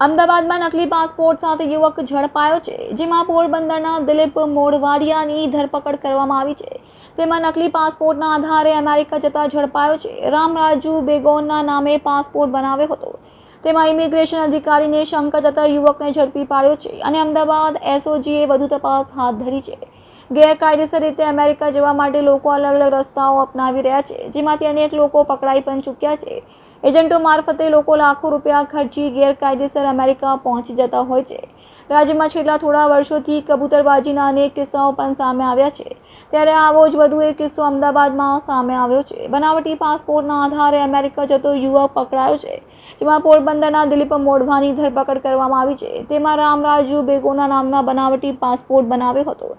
અમદાવાદમાં નકલી પાસપોર્ટ સાથે યુવક ઝડપાયો છે, જેમાં પોરબંદરના દિલીપ મોઢવાડિયાની ધરપકડ કરવામાં આવી છે. તેમાં નકલી પાસપોર્ટના આધારે અમેરિકા જતા ઝડપાયો છે. રામરાજુ બેગોનના નામે પાસપોર્ટ બનાવ્યો હતો. તેમાં ઇમિગ્રેશન અધિકારીને શંકા જતા યુવકને ઝડપી પાડ્યો છે અને અમદાવાદ એસઓજીએ વધુ તપાસ હાથ ધરી છે. ગેરકાયદેસર રીતે અમેરિકા જવા માટે લોકો અલગ અલગ રસ્તાઓ અપનાવી રહ્યા છે, જેમાંથી અનેક લોકો પકડાઈ પણ ચૂક્યા છે. એજન્ટો મારફતે લોકો લાખો રૂપિયા ખર્ચી ગેરકાયદેસર અમેરિકા પહોંચી જતા હોય છે. રાજ્યમાં છેલ્લા થોડા વર્ષોથી કબૂતરબાજીના અનેક કિસ્સાઓ પણ સામે આવ્યા છે. ત્યારે આવો જ વધુ એક કિસ્સો અમદાવાદમાં સામે આવ્યો છે. બનાવટી પાસપોર્ટના આધારે અમેરિકા જતો યુવક પકડાયો છે, જેમાં પોરબંદરના દિલીપ મોઢવાની ધરપકડ કરવામાં આવી છે. તેમાં રામરાજુ બેગોના નામના બનાવટી પાસપોર્ટ બનાવ્યો હતો.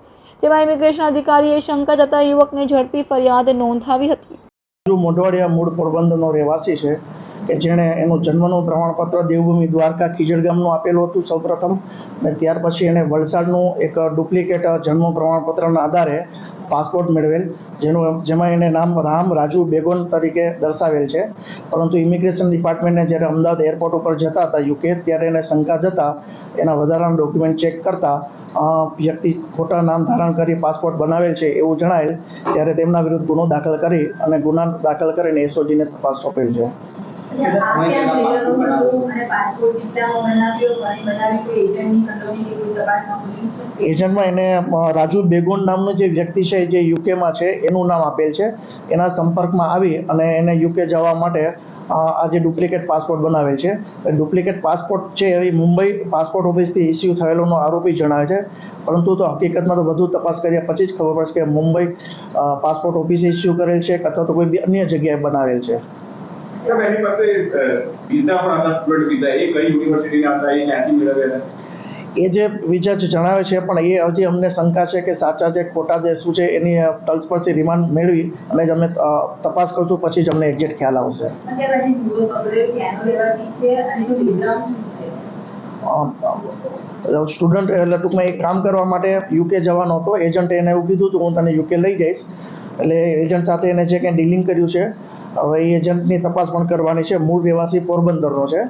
જેમાં ઇમિગ્રેશન અધિકારીએ શંકા જતા યુવકને ઝડપી ફરિયાદ નોંધાવી હતી. જો મોઢવાડિયા મૂળ પોરબંદરનો રહેવાસી છે, કે જેણે એનું જન્મનું પ્રમાણપત્ર દેવભૂમિ દ્વારકા ખીજડ ગામનું આપેલું હતું સૌપ્રથમ, અને ત્યાર પછી એણે વલસાડનું એક ડુપ્લિકેટ જન્મ પ્રમાણપત્રના આધારે પાસપોર્ટ મેળવેલ, જેનું જેમાં એને નામ રામ રાજુ બેગોન તરીકે દર્શાવેલ છે. પરંતુ ઇમિગ્રેશન ડિપાર્ટમેન્ટને જ્યારે અમદાવાદ એરપોર્ટ ઉપર જતા હતા, યુકે, ત્યારે એને શંકા જતા એના વધારાના ડોક્યુમેન્ટ ચેક કરતા વ્યક્તિ ખોટા નામ ધારણ કરી પાસપોર્ટ બનાવેલ છે એવું જણાયેલ, ત્યારે તેમના વિરુદ્ધ ગુનો દાખલ કરી અને ગુના દાખલ કરીને એસઓજીને તપાસ સોંપેલ છે. આ ક્યાં થયેલો અને પાસપોર્ટ વીઝામાં બનાવ્યો ફરી બનાવી કોઈ એજન્ટની સંડોવણી કે કોઈ તપાસમાં એજન્ટમાં એને રાજુ બેગોન નામનો જે વ્યક્તિ છે જે યુકેમાં છે એનું નામ આપેલ છે. એના સંપર્કમાં આવી અને એને યુકે જવા માટે આ જે ડુપ્લિકેટ પાસપોર્ટ બનાવેલ છે. એ ડુપ્લિકેટ પાસપોર્ટ છે એ મુંબઈ પાસપોર્ટ ઓફિસથી ઇસ્યુ થયેલોનો આરોપી જણાવે છે. પરંતુ તો હકીકતમાં તો વધુ તપાસ કર્યા પછી જ ખબર પડશે કે મુંબઈ પાસપોર્ટ ઓફિસે ઇસ્યુ કરેલ છે અથવા તો કોઈ બી અન્ય જગ્યાએ બનાવેલ છે. સાહેબ એની પાસે વિઝા પણ હતા સ્ટુડન્ટ વિઝા એ કઈ યુનિવર્સિટીના હતા એ ક્યાંથી મેળવેલા એ જે વિચાર જણાવે છે પણ એ હજી અમને શંકા છે કે સાચા છે ખોટા છે શું છે એની તલસ્પર્શી રિમાન્ડ મેળવી અને જ અમે તપાસ કરશું પછી જ અમને એક્ઝેક્ટ ખ્યાલ આવશે. સ્ટુડન્ટ એટલે ટૂંકમાં એક કામ કરવા માટે યુકે જવાનો હતો એજન્ટે એને એવું કીધું હતું હું તને યુકે લઈ જઈશ. એટલે એજન્ટ સાથે એને જે કંઈ ડીલિંગ કર્યું છે હવે એજન્ટની તપાસ પણ કરવાની છે, મૂળ રહેવાસી પોરબંદરનો છે.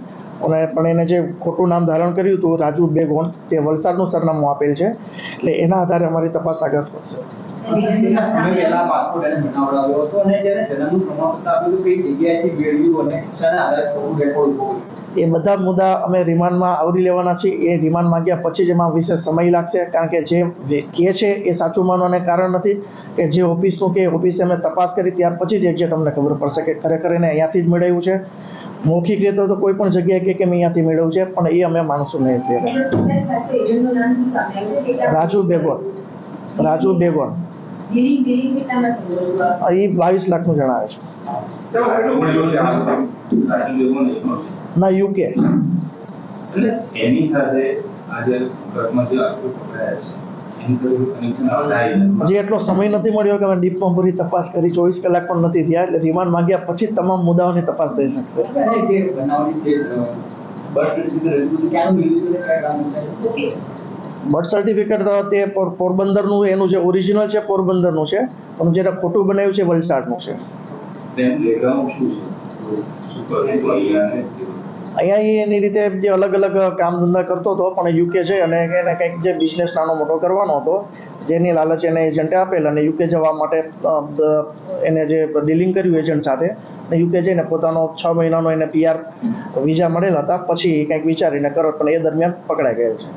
અને પણ એને જે ખોટું નામ ધારણ કર્યું હતું, રાજુ બેગોન, તે વલસાડનું સરનામું આપેલ છે. એટલે એના આધારે અમારી તપાસ આગળ વધશે. જગ્યાએથી એ બધા મુદ્દા અમે રિમાન્ડમાં આવરી લેવાના છીએ. એ રિમાન્ડ માંગ્યા પછી જ એમાં વિશેષ સમય લાગશે, કારણ કે જે કે છે એ સાચું માનવાને કારણ નથી કે જે ઓફિસનું કે ઓફિસે અમે તપાસ કરી ત્યાર પછી જ એક્ઝેક્ટ અમને ખબર પડશે કે ખરેખર એને અહીંયાથી જ મેળવ્યું છે. મૌખિક રીતે તો કોઈ પણ જગ્યાએ કે મેં અહીંયાથી મેળવ્યું છે, પણ એ અમે માનશું નહીં છે રાજુ બેગોન. રાજુ હતું? એ બાવીસ લાખનું જણાવે છે. ના યુકે એટલે એની સાથે આજે જે પકડાયા છે એટલો સમય નથી મળ્યો કે અમે ડીપમાં પૂરી તપાસ કરી ચોવીસ કલાક પણ નથી થયા એટલે રિમાન્ડ માંગ્યા પછી તમામ મુદ્દાઓની તપાસ થઈ શકશે. બર્થ સર્ટિફિકેટ તો તે પોરબંદરનું એનું જે ઓરિજિનલ છે પોરબંદરનું છે પણ જેને ખોટું બનાવ્યું છે વલસાડનું છે. શું છે? અહીંયા એની રીતે જે અલગ અલગ કામ ધંધા કરતો હતો, પણ યુકે છે અને એને કંઈક જે બિઝનેસ નાનો મોટો કરવાનો હતો, જેની લાલચ એને એજન્ટે આપેલ અને યુકે જવા માટે એને જે ડીલિંગ કર્યું એજન્ટ સાથે, અને યુકે જઈને પોતાનો છ મહિનાનો એને પીઆર વિઝા મળેલા હતા, પછી કંઈક વિચારીને કરો પણ એ દરમિયાન પકડાઈ ગયો છે.